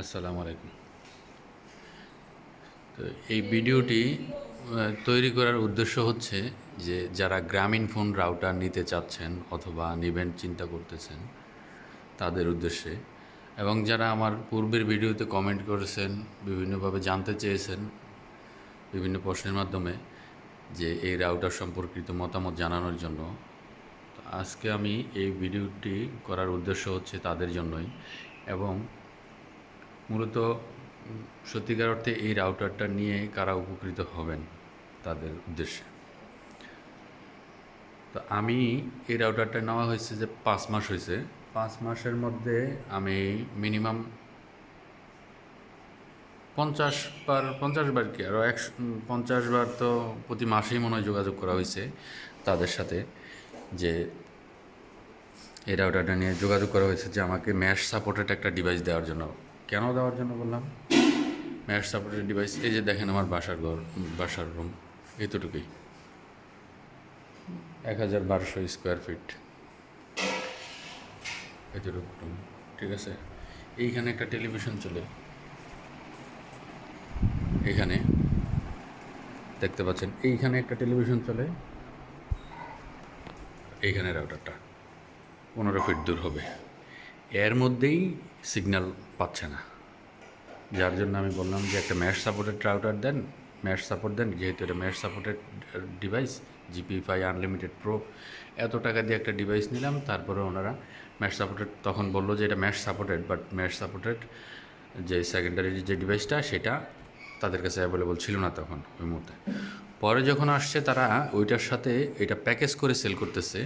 আসসালামু আলাইকুম। তো এই ভিডিওটি তৈরি করার উদ্দেশ্য হচ্ছে যে যারা গ্রামীণ ফোন রাউটার নিতে চাচ্ছেন অথবা নিবেন, চিন্তা করতেছেন, তাদের উদ্দেশ্যে। এবং যারা আমার পূর্বের ভিডিওতে কমেন্ট করেছেন, বিভিন্নভাবে জানতে চেয়েছেন, বিভিন্ন প্রশ্নের মাধ্যমে যে এই রাউটার সম্পর্কিত মতামত জানানোর জন্য আজকে আমি এই ভিডিওটি করার উদ্দেশ্য হচ্ছে তাদের জন্যই। এবং মূলত সত্যিকার অর্থে এই রাউটারটা নিয়ে কারা উপকৃত হবেন তাদের উদ্দেশ্যে? তো আমি এই রাউটারটা নেওয়া হয়েছে যে পাঁচ মাস হয়েছে। পাঁচ মাসের মধ্যে আমি মিনিমাম পঞ্চাশ বার পঞ্চাশ বার কি আরও একশো, পঞ্চাশ বার তো প্রতি মাসেই মনে হয় যোগাযোগ করা হয়েছে তাদের সাথে যে এই রাউটারটা নিয়ে যোগাযোগ করা হয়েছে যে আমাকে ম্যাশ সাপোর্টেড একটা ডিভাইস দেওয়ার জন্য। কেন দেওয়ার জন্য বললাম? ম্যাশ সাপোর্টেড ডিভাইস এই যে দেখেন আমার বাসার ঘর, বাসার রুম এতটুকুই। এক হাজার বারোশো স্কোয়ার ফিট এতটুকু রুম ঠিক আছে? এইখানে একটা টেলিভিশন চলে। এখানে দেখতে পাচ্ছেন, এইখানে একটা টেলিভিশন চলে। এইখানে রাউটারটা পনেরো ফিট দূর হবে। এর মধ্যেই সিগন্যাল পাচ্ছে না। যার জন্য আমি বললাম যে, একটা ম্যাশ সাপোর্টেড রাউটার দেন ম্যাশ সাপোর্ট দেন, যেহেতু এটা mesh supported device GP fi unlimited pro এত টাকা দিয়ে একটা ডিভাইস নিলাম, তারপরে ওনারা ম্যাশ সাপোর্টেড তখন বলল যে, এটা mesh supported but mesh supported যে সেকেন্ডারি যে ডিভাইসটা সেটা তাদের কাছে অ্যাভেলেবল ছিল না তখন ওই মুহূর্তে। পরে যখন আসছে, তারা ওইটার সাথে এটা প্যাকেজ করে সেল করতেছে